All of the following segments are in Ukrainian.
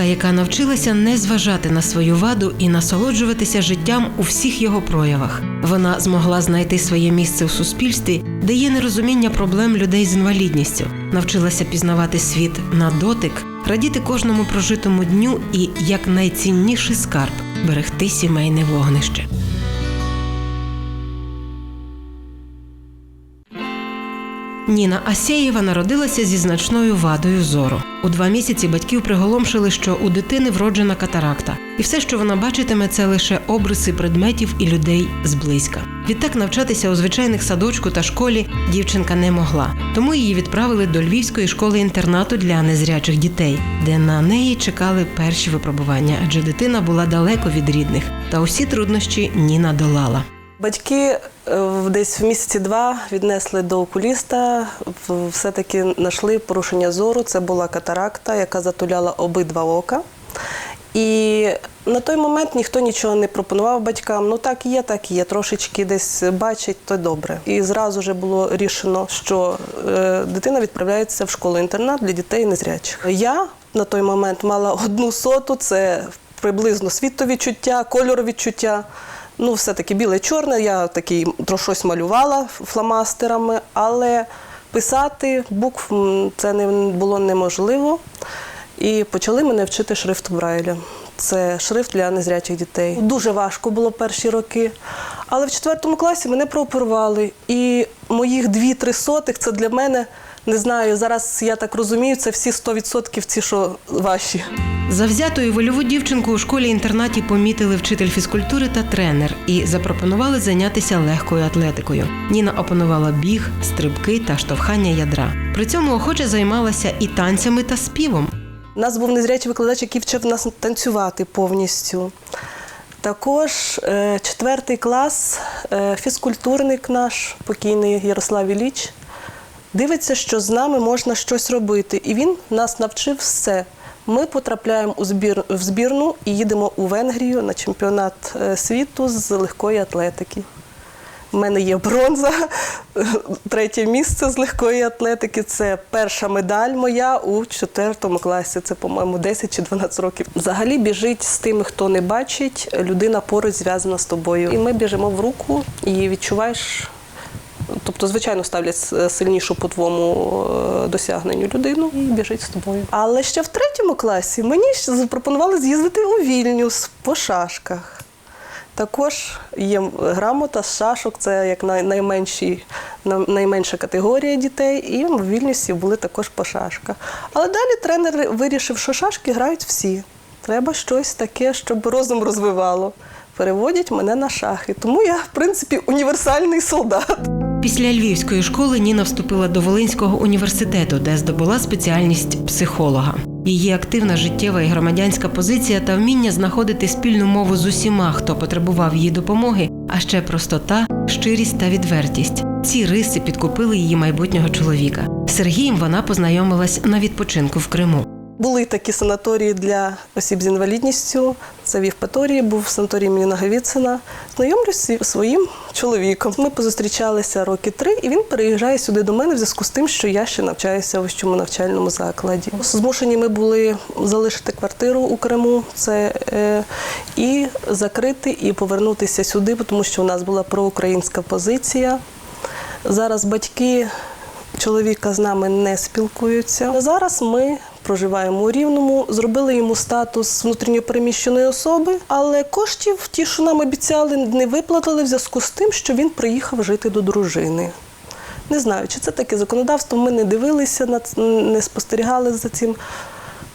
Жінка, яка навчилася не зважати на свою ваду і насолоджуватися життям у всіх його проявах. Вона змогла знайти своє місце у суспільстві, де є нерозуміння проблем людей з інвалідністю, навчилася пізнавати світ на дотик, радіти кожному прожитому дню і, як найцінніший скарб, берегти сімейне вогнище. Ніна Асєєва народилася зі значною вадою зору. У два місяці батьків приголомшили, що у дитини вроджена катаракта, і все, що вона бачитиме, це лише обриси предметів і людей зблизька. Відтак навчатися у звичайних садочку та школі дівчинка не могла, тому її відправили до львівської школи інтернату для незрячих дітей, де на неї чекали перші випробування, адже дитина була далеко від рідних, та усі труднощі Ніна долала. Батьки е, десь в місяці два віднесли до окуліста, все-таки знайшли порушення зору. Це була катаракта, яка затуляла обидва ока. І на той момент ніхто нічого не пропонував батькам. Ну так є, так є. Трошечки десь бачить, то добре. І зразу ж було рішено, що е, дитина відправляється в школу-інтернат для дітей незрячих. Я на той момент мала одну соту, це приблизно світовідчуття, кольоровідчуття. Ну, все-таки біле-чорне, я такий щось малювала фломастерами, але писати букв це не було неможливо. І почали мене вчити шрифт Брайля. Це шрифт для незрячих дітей. Дуже важко було перші роки. Але в четвертому класі мене прооперували. І моїх дві-три сотих це для мене, не знаю, зараз я так розумію, це всі 100% ці, що ваші. Завзяту і вольову дівчинку у школі-інтернаті помітили вчитель фізкультури та тренер і запропонували зайнятися легкою атлетикою. Ніна опанувала біг, стрибки та штовхання ядра. При цьому охоче займалася і танцями та співом. У нас був незрячий викладач, який вчив нас танцювати повністю. Також е, четвертий клас, е, фізкультурник наш, покійний Ярослав Іліч, дивиться, що з нами можна щось робити. І він нас навчив все. Ми потрапляємо у збір, в збірну і їдемо у Венгрію на чемпіонат е, світу з легкої атлетики. У мене є бронза, третє місце з легкої атлетики. Це перша медаль моя у четвертому класі. Це, по-моєму, 10 чи 12 років. Взагалі біжить з тими, хто не бачить, людина поруч зв'язана з тобою. І ми біжимо в руку і відчуваєш. Тобто, звичайно, ставлять е, сильнішу по твоєму е, досягненню людину і біжить з тобою. Але ще в третьому класі мені запропонували з'їздити у Вільнюс по шашках. Також є грамота з шашок, це як найменші, найменша категорія дітей, і в Вільнюсі були також по шашках. Але далі тренер вирішив, що шашки грають всі. Треба щось таке, щоб розум розвивало. Переводять мене на шахи. Тому я, в принципі, універсальний солдат. Після львівської школи Ніна вступила до Волинського університету, де здобула спеціальність психолога. Її активна життєва і громадянська позиція та вміння знаходити спільну мову з усіма, хто потребував її допомоги, а ще простота, щирість та відвертість. Ці риси підкупили її майбутнього чоловіка. Сергієм вона познайомилась на відпочинку в Криму. Були такі санаторії для осіб з інвалідністю. Це в Євпаторії, був санаторій імені Наговіцина. Знайомлюсь зі своїм чоловіком. Ми позустрічалися роки три, і він переїжджає сюди до мене в зв'язку з тим, що я ще навчаюся в вищому навчальному закладі. Змушені ми були залишити квартиру у Криму, це е, і закрити, і повернутися сюди, тому що у нас була проукраїнська позиція. Зараз батьки чоловіка з нами не спілкуються. Зараз ми проживаємо у Рівному, зробили йому статус внутрішньопереміщеної особи, але коштів, ті, що нам обіцяли, не виплатили в зв'язку з тим, що він приїхав жити до дружини. Не знаю, чи це таке законодавство. Ми не дивилися не спостерігали за цим.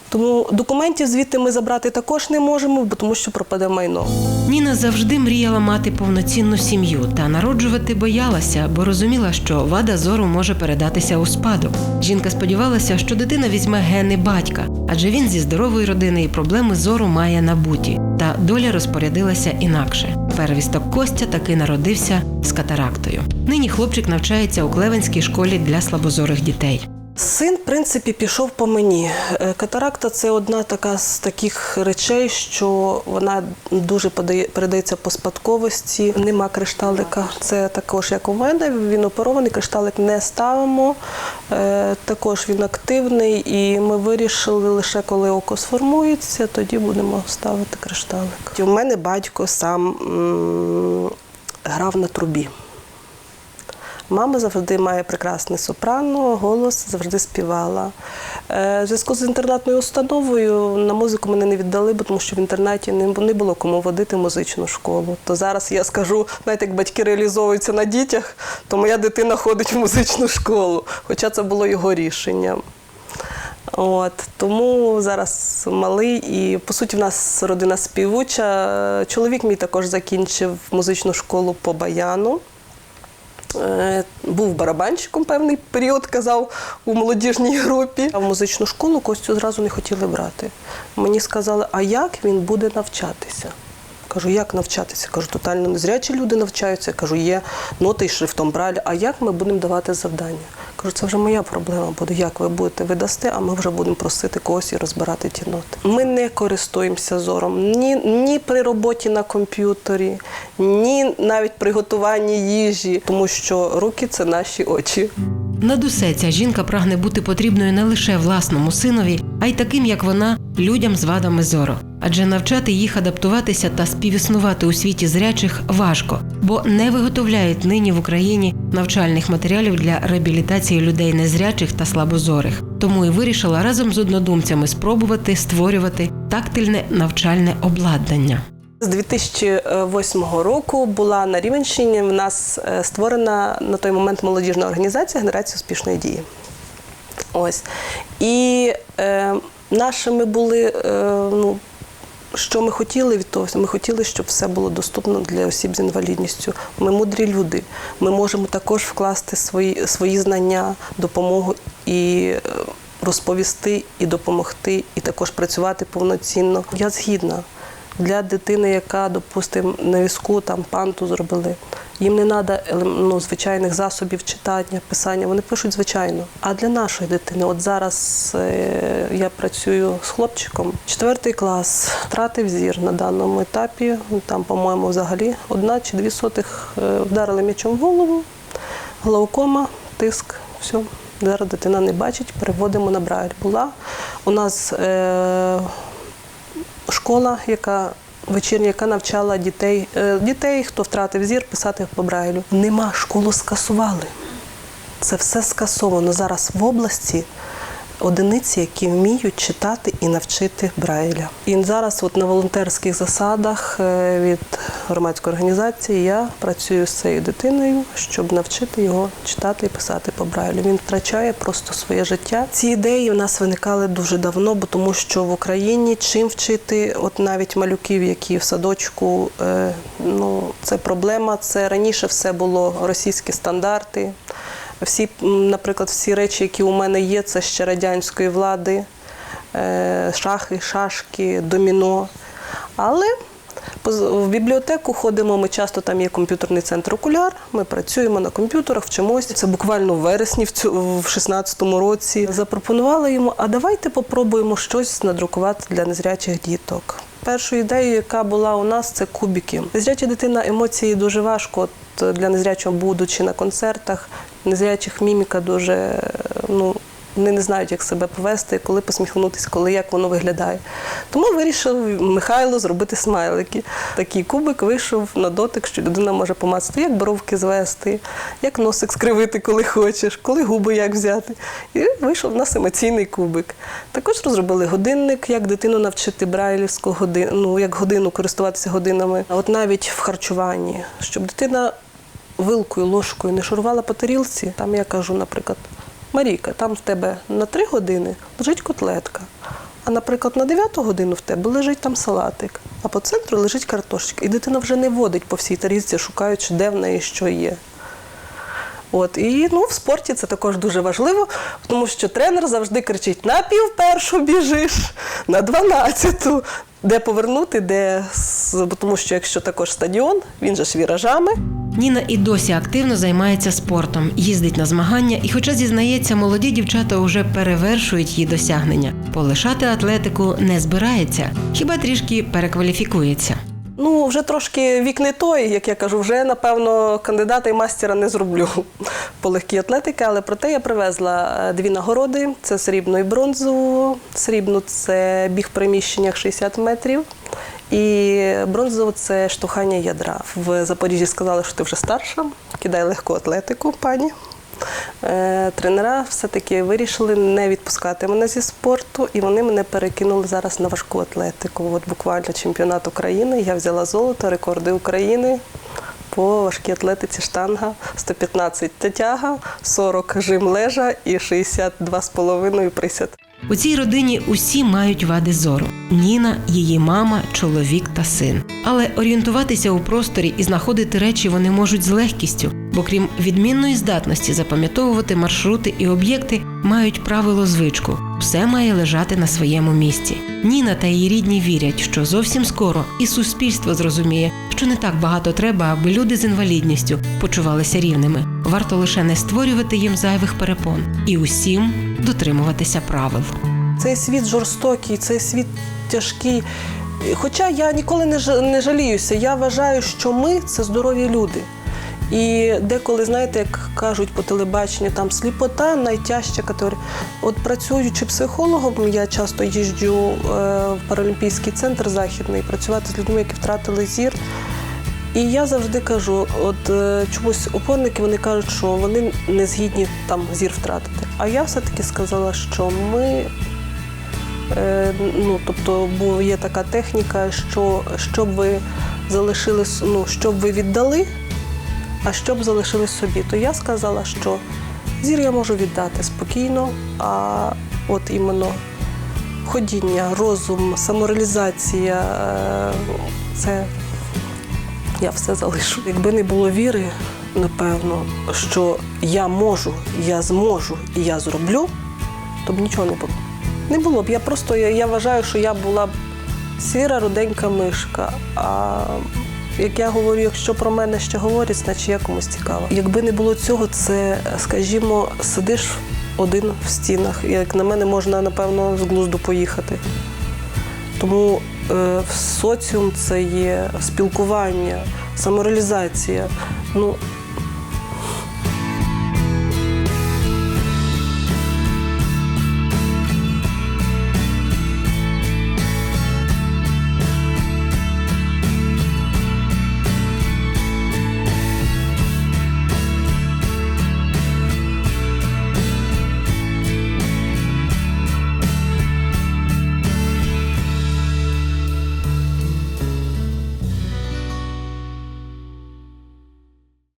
Тому документів звідти ми забрати також не можемо, бо тому що пропаде майно. Ніна завжди мріяла мати повноцінну сім'ю та народжувати боялася, бо розуміла, що вада зору може передатися у спадок. Жінка сподівалася, що дитина візьме гени батька, адже він зі здорової родини і проблеми зору має набуті. Та доля розпорядилася інакше. Первісток Костя таки народився з катарактою. Нині хлопчик навчається у Клевенській школі для слабозорих дітей. Син, в принципі, пішов по мені. Е, Катаракта це одна така з таких речей, що вона дуже подає- передається по спадковості. Нема кришталика. Це також як у мене. Він оперований, кришталик не ставимо. Е, Також він активний, і ми вирішили лише коли око сформується, тоді будемо ставити кришталик. У мене батько сам грав на трубі. Мама завжди має прекрасне сопрано, голос завжди співала. Е, В зв'язку з інтернатною установою на музику мене не віддали, бо тому що в інтернаті не було кому водити музичну школу. То зараз я скажу, знаєте, як батьки реалізовуються на дітях, то моя дитина ходить в музичну школу, хоча це було його рішенням. От тому зараз малий, і по суті, в нас родина співуча. Чоловік мій також закінчив музичну школу по баяну. Е, Був барабанщиком певний період, казав у молодіжній групі. А в музичну школу Костю зразу не хотіли брати. Мені сказали, а як він буде навчатися? Кажу, як навчатися? Кажу, тотально незрячі люди навчаються. Кажу, є ноти і шрифтом Брайля. А як ми будемо давати завдання? Кажу, це вже моя проблема буде. Як ви будете ви дасте, а ми вже будемо просити когось і розбирати ті ноти. Ми не користуємося зором ні, ні при роботі на комп'ютері, ні навіть при готуванні їжі, тому що руки це наші очі. Над усе ця жінка прагне бути потрібною не лише власному синові, а й таким, як вона, людям з вадами зору. Адже навчати їх адаптуватися та співіснувати у світі зрячих важко, бо не виготовляють нині в Україні навчальних матеріалів для реабілітації людей незрячих та слабозорих. Тому і вирішила разом з однодумцями спробувати створювати тактильне навчальне обладнання. З 2008 року була на Рівенщині в нас е, створена на той момент молодіжна організація Генерація успішної дії. Ось. І е, нашими були, е, ну, що ми хотіли від того, ми хотіли, щоб все було доступно для осіб з інвалідністю. Ми мудрі люди. Ми можемо також вкласти свої, свої знання, допомогу і е, розповісти, і допомогти, і також працювати повноцінно. Я згідна для дитини, яка, допустимо, на візку там панту зробили. Їм не треба ну, звичайних засобів читання, писання. Вони пишуть звичайно. А для нашої дитини, от зараз е, я працюю з хлопчиком, четвертий клас, втратив зір на даному етапі. Там, по-моєму, взагалі одна чи дві сотих е, вдарили м'ячом в голову, глаукома, тиск, все. Зараз дитина не бачить, переводимо на Брайль. Була у нас е, школа, яка вечірня, яка навчала дітей, е, дітей, хто втратив зір, писати по Брайлю. Нема, школу скасували. Це все скасовано. Зараз в області одиниці, які вміють читати і навчити Брайля. І зараз, от на волонтерських засадах е, від громадської організації, я працюю з цією дитиною, щоб навчити його читати і писати по Брайлю. Він втрачає просто своє життя. Ці ідеї в нас виникали дуже давно, бо тому що в Україні чим вчити, от навіть малюків, які в садочку, е, ну це проблема. Це раніше все було російські стандарти. Всі, наприклад, всі речі, які у мене є, це ще радянської влади, е, шахи, шашки, доміно. Але в бібліотеку ходимо, ми часто там є комп'ютерний центр окуляр. Ми працюємо на комп'ютерах, вчимося. Це буквально в вересні в цю- в 16-му році. Запропонували йому, а давайте попробуємо щось надрукувати для незрячих діток. Першою ідеєю, яка була у нас, це кубики. Незряча дитина емоції дуже важко. От для незрячого, будучи на концертах, незрячих міміка дуже ну. Вони не знають, як себе повести, коли посміхнутися, коли як воно виглядає. Тому вирішив Михайло зробити смайлики. Такий кубик вийшов на дотик, що людина може помацати, як бровки звести, як носик скривити, коли хочеш, коли губи як взяти. І вийшов в нас емоційний кубик. Також розробили годинник, як дитину навчити брайлівську годину, ну як годину користуватися годинами. От навіть в харчуванні, щоб дитина вилкою, ложкою не шурувала по тарілці. Там я кажу, наприклад, Марійка, там в тебе на 3 години лежить котлетка. А, наприклад, на 9 годину в тебе лежить там салатик, а по центру лежить картошечка. І дитина вже не водить по всій тарілці, шукаючи, де в неї що є. От і ну, в спорті це також дуже важливо, тому що тренер завжди кричить: на пів першу біжиш, на дванадцяту. Де повернути, де тому що якщо також стадіон, він же ж віражами. Ніна і досі активно займається спортом, їздить на змагання, і, хоча зізнається, молоді дівчата вже перевершують її досягнення. Полишати атлетику не збирається, хіба трішки перекваліфікується. Ну, вже трошки вік не той, як я кажу, вже напевно кандидата і мастера не зроблю по легкій атлетики, але проте я привезла е, дві нагороди: це срібну і бронзову. Срібну це біг в приміщеннях 60 метрів. І бронзову це штовхання ядра. В Запоріжжі сказали, що ти вже старша, кидай легку атлетику, пані. Е, Тренера все-таки вирішили не відпускати мене зі спорту, і вони мене перекинули зараз на важку атлетику. От буквально чемпіонат України. Я взяла золото, рекорди України по важкій атлетиці штанга 115 тяга, 40 жим лежа і 62,5 присяд. У цій родині усі мають вади зору: Ніна, її мама, чоловік та син. Але орієнтуватися у просторі і знаходити речі вони можуть з легкістю, бо крім відмінної здатності запам'ятовувати маршрути і об'єкти, мають правило звичку: все має лежати на своєму місці. Ніна та її рідні вірять, що зовсім скоро і суспільство зрозуміє, що не так багато треба, аби люди з інвалідністю почувалися рівними. Варто лише не створювати їм зайвих перепон і усім дотримуватися правил. Цей світ жорстокий, цей світ тяжкий. Хоча я ніколи не жа- не жаліюся, я вважаю, що ми це здорові люди. І деколи, знаєте, як кажуть по телебаченню, там сліпота найтяжча категорія. От працюючи психологом, я часто їжджу е, в Паралімпійський центр західний працювати з людьми, які втратили зір. І я завжди кажу: от е, чомусь опорники вони кажуть, що вони не згідні там зір втратити. А я все-таки сказала, що ми Е, ну, тобто, бо є така техніка, що щоб ви залишили, ну, щоб ви віддали, а щоб залишили собі. То я сказала, що зір я можу віддати спокійно, а от іменно ходіння, розум, самореалізація е, це я все залишу. Якби не було віри, напевно, що я можу, я зможу і я зроблю, то б нічого не було. Не було б. Я просто я, я вважаю, що я була б сіра, руденька мишка. А як я говорю, якщо про мене ще говорять, значить я комусь цікава. Якби не було цього, це, скажімо, сидиш один в стінах. Як на мене, можна, напевно, з глузду поїхати. Тому в соціум це є спілкування, самореалізація. Ну,